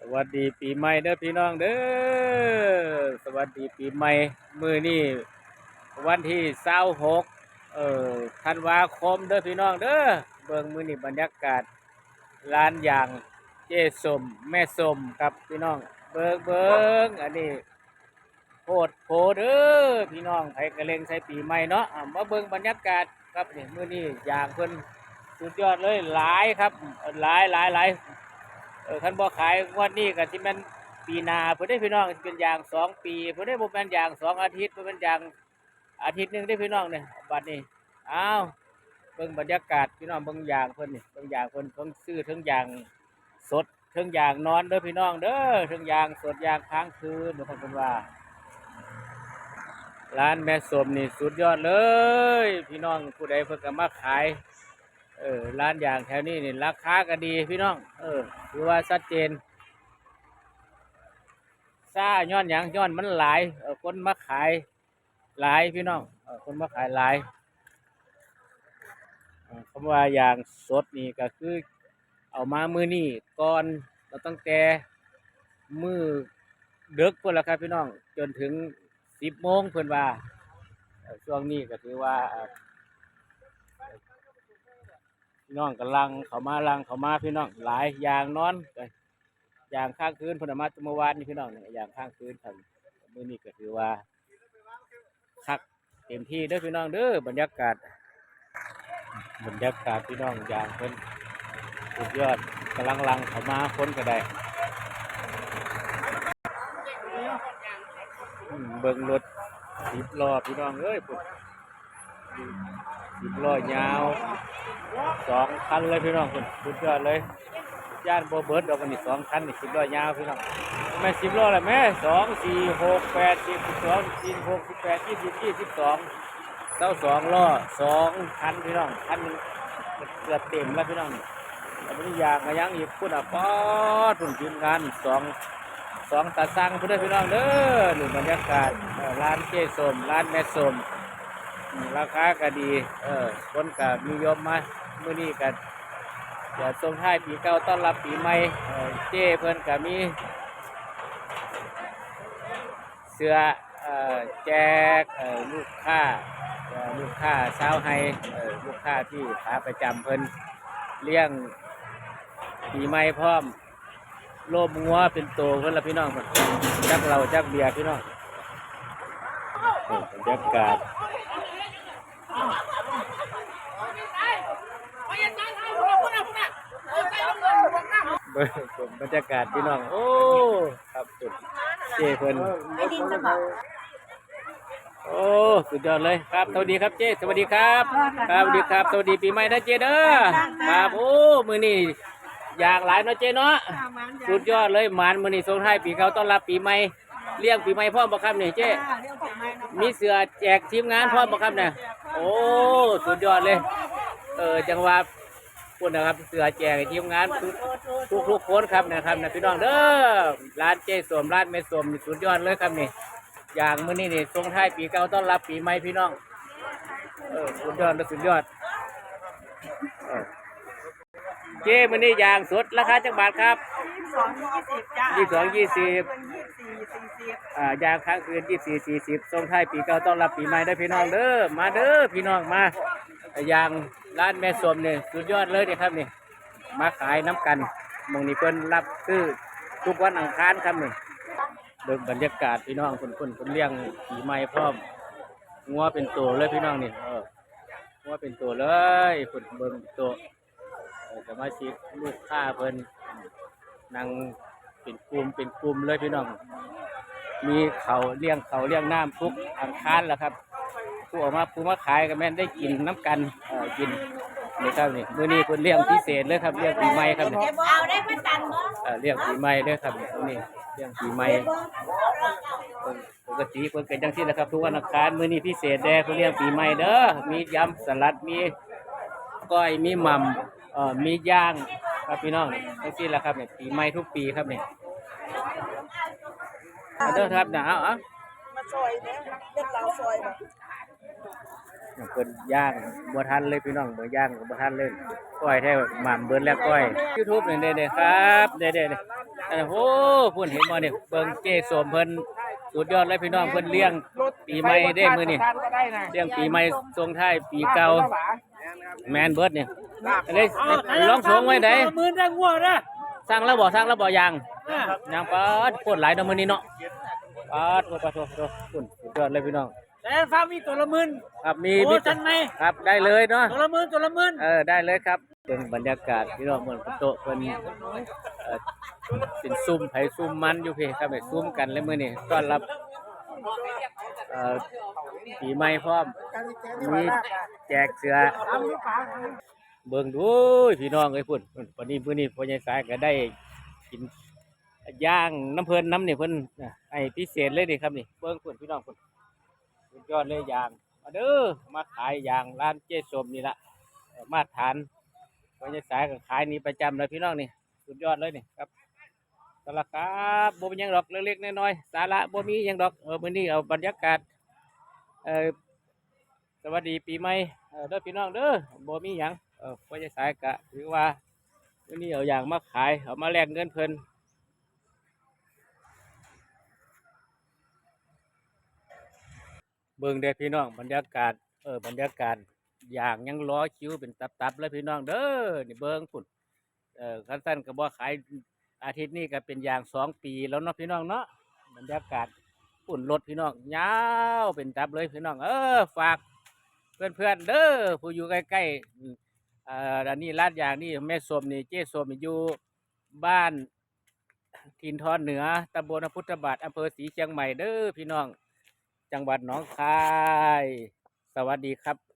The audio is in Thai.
สวัสดีปีใหม่เด้อพี่น้องเด้อสวัสดีปีใหม่มือนี่วันที่เศร้าหกเออธันวาคมเด้อพี่น้องเด้อเบิ่งมือนี่บรรยากาศร้านยางเจสมแม่สมครับพี่น้อง เบิ่งเบิ่งอันนี้โคตรโพเด้อพี่น้องไผกระเลงใส่ปีใหม่เนาะอะมาเบิ่งบรรยากาศครับนี่มือนี่ยางเพิ่นสุดยอดเลยหลายครับหลายหลายหลาย เออคันบ่ขายงวดนี้ก็สิแม่นปีนาเพิ่นได้พี่น้องเป็นอย่างสองปีเพิ่นได้บ่แม่นอย่างสองอาทิตย์เพิ่นเป็นอย่างอาทิตย์หนึงได้พี่น้องเนี่ยบัดนี้อ้าวเบิ่งบรรยากาศพี่น้องเบิ่งอย่างเพิ่นนี่เบิ่งอย่างเพิ่นเพิ่งซื้อทั้งอย่างสดทั้งอย่างนอนเด้อพี่น้องเด้อทั้งอย่างสดอย่างค้างคืนเดี๋ยวเพิ่นเพิ่นว่า ร้านแม่สมนี่สุดยอดเลย พี่น้องผู้ใดเพิ่นก็มาขาย เออร้านอย่างแถวนี้นี่ราคาก็ดีพี่น้อง เออถือว่าชัดเจนซ่าย้อนยังย้อนมันหลายคนมาขายหลายพี่น้องออคนมาขายหลายคำว่าอย่างสดนี่ก็คือ เอามามือนี่ก่อนเราตั้งแต่มือเดึกพุ่นละครับพี่น้องจนถึงสิบโมงเพิ่อนว่าช่วงนี้ก็ถือว่า พี่น้องกำลังเขามาลังเขามาพี่น้องหลายอย่างนอนอย่างข้างคืนพนเอามาเมื่อวานนี่พี่น้องอย่างข้างคืนครับมื้อนี้ก็ถือว่าคักเต็มที่เด้อพี่น้องเด้อบรรยากาศ บรรยากาศพี่น้องอย่างเพิ่นสุดยอดกำลังลังเขามาคนก็ได้เบิ่งรถสิบล้อพี่น้องเอ้ยพุ่นสิบล้อยาว สองคันเลยพี่น้องคุณสุดยอดเลยย่านโบเบิร์ดเอาวันนี้สองคันนี่สิบล้อยาวพี่น้องแม่สิบล้อแหละแม่สองสี่หกแปดสิบสิบสองสี่หกสิบแปดยี่สิบยี่สิบสองเต้าสองล้อสองคันพี่น้องคันหนึ่งเกือบเต็มแล้วพี่น้องแต่ไม่ได้ยางมายังอีกพูดอะป๊อดทุ่นทีมงานสองสองตาสั่งเพื่อนพี่น้องเด้อหนึ่งบรรยากาศร้านเจสมร้านแม่สม ราคาก็ดี เออคนก็มียมมามื้อนี้ก็จะส่งท้ายปีเก่าต้อนรับปีใหม่เออเจ้เพิ่นก็มี เสื้อเอ่อแจกเอ่อลูกค้าเอ่อลูกค้าชาวไฮเอ่อลูกค้าที่ขาประจำเพิ่นเลี้ยงปีใหม่พร้อมโลบงัวเป็นโตเพิ่นละพี่น้องเพิ่นจักเราจักเบียร์พี่น้องเออบรรยากาศ เบิ่งบรรยากาศพี่น้อง โอ้ ครับสุดเจ้เพิ่นไอ้ดินจะบอกโอ้สุดยอดเลยครับสวัสดีครับเจ้สวัสดีครับ ครับสวัสดีครับสวัสดีปีใหม่นะเจ้เด้อครับโอ้มื้อนี้อยากหลายเนาะเจ้เนาะสุดยอดเลยหมานมื้อนี้ส่งท้ายปีเก่าต้อนรับปีใหม่เลี้ยงปีใหม่พร้อมบ่ครับนี่เจ้มีเสือแจกทีมงานพร้อมบ่ครับเนี่ยโอ้สุดยอดเลย เออจังหวะ พูดนะครับเสือแจกให้ทีมงานทุกทุกทุกคนครับนะครับนะพี่น้องเด้อร้านเจ๊สวมร้านเมสวมนี่สุดยอดเลยครับนี่อย่างมื้อนี้นี่ส่งท้ายปีเก่าต้อนรับปีใหม่พี่น้องเออสุดยอดเลยสุดยอดเออเจ๊มื้อนี้อย่างสดราคาจักบาทครับสองยี่สิบจ้ายี่สองยี่สิบ ยี่สี่สี่สิบอ่ายางค้างคืนยี่สี่สี่สิบส่งท้ายปีเก่าต้อนรับปีใหม่ได้อพี่น้องเด้อมาเด้อพี่น้องมาอย่าง ร้านแม่สมเนี่ยสุดยอดเลยเนี่ยครับนี่มาขายน้ำกันมองนี้เพิ่นรับซื้อทุกวันอังคารครับนี่เบิ่งบรรยากาศพี่น้องคนคนคนเลี้ยงปีใหม่พร้อมงัวเป็นตัวเลยพี่น้องนี่เอองัวเป็นตัวเลยเพิ่นเบิ่งตัวเออสมาชิกลูกค้าเพิ่นนั่งเป็นกลุ่มเป็นกลุ่มเลยพี่น้อง มีเขาเลี้ยงเขาเลี้ยงน้ำทุกอังคารแล้วครับ ผู้ออกมาผู้มาขายก็แม่นได้กินน้ำกันเออกินนี่ครับนี่มื้อนี้เพิ่นเลี้ยงพิเศษเลยครับเลี้ยงปีใหม่ครับนี่เอาได้เพื่อตันเนาะเออเลี้ยงปีใหม่เลยครับนี่เลี้ยงปีใหม่เพิ่นปกติเพิ่นเป็นจังซี่แหละครับ ทุกวันอังคารมื้อนี้พิเศษแด่เพิ่นเลี้ยงปีใหม่เด้อมียำสลัดมีก้อยมีหม่ำเอ่อมีย่างครับพี่น้องจังซี่แหละครับนี่ปีใหม่ทุกปีครับนี่เอาเด้อครับนะเอาเอามาซอยเนี่ยเล็กเราซอยแบบ เพิ่นย่างบัทันเลยพี่น้องเบิ่ย่างบัทันเลยก้อยแท้หม่ำเบิ่นแล้วก้อย YouTube นี่เด้ๆครับเด้ๆนี่เออโอ้พุ่นเห็นบ่เนี่ยเบิ่งเจ้สมเพิ่นสุดยอดเลยพี่น้องเพิ่นเลี้ยงปีใหม่ได้มื้อนี่เลี้ยงปีใหม่ส่งท้ายปีเก่าแมนเบิร์ดเนี่ยอันนี้ร้องโฉงไว้ไหนมือได้ง่วงนะสร้างแล้วบ่สร้างแล้วบ่ยังยังปาดโคตรหลายเนาะมื้อนี้เนาะปาดโคตรปาดโคตรโคตรพุ่นสุดยอดเลยพี่น้อง แต่ฟ้ามีตัวละหมื่นครับมีโอ้มีจันไหมครับได้เลยเนาะตัวละหมื่นตัวละหมื่นเออได้เลยครับเป็นบรรยากาศพี่น้องเหมือนโต๊ะเป็นเอ่อเป็นซุ่มไผซุ่มมันอยู่พี่ครับไปซุ่มกันเลยมื้อนี้ต้อนรับเอ่อปีใหม่พร้อมมีแจกเสือเบิ่งดูพี่น้องเอ้ยพุ่นพุ่นวันนี้มื้อนี้พ่อใหญ่สายก็ได้กินย่างน้ำเพิ่นน้ำนี่เพิ่นน่ะให้พิเศษเลยนี่ครับนี่เบิ่งพุ่นพี่น้องพุ่น สุดยอดเลยย่างมาเด้อมาขายย่างร้านเจ๊สมนี่ละมาตรฐานพ่อใหญ่สายก็ขายนี่ประจำเลยพี่น้องนี่สุดยอดเลยนี่ครับสำหรับครับบ่เป็นหยังดอกเล็กๆน้อยๆสาระบ่มียังดอกเออมื้อนี้เอาบรรยากาศเออสวัสดีปีใหม่เออเด้อพี่น้องเด้อบ่มีหยังเออพ่อจะสายกะถือว่าวันนี้เอาอย่างมาขายเอามาแลกเงินเพิ่น เบิ่งเด้พี่น้องบรรยากาศเออบรรยากาศอย่างยังล้อคิ้วเป็นตับๆเลยพี่น้องเด้อนี่เบิ่งพุ่นเออคันสั้นก็บ่ขายอาทิตย์นี้ก็เป็นอย่างสองปีแล้วเนาะพี่น้องเนาะบรรยากาศปุ่นรถพี่น้องยาวเป็นตับเลยพี่น้อง เออฝากเพื่อนๆเด้อผู้อยู่ใกล้ๆเอ่ออันนี้ลาดยางนี่แม่สมนี่เจ๊สมอยู่บ้านทินทอนเหนือตำบลพุทธบาทอำเภอศรีเชียงใหม่เด้อพี่น้อง จังหวัดหนองคาย สวัสดีครับ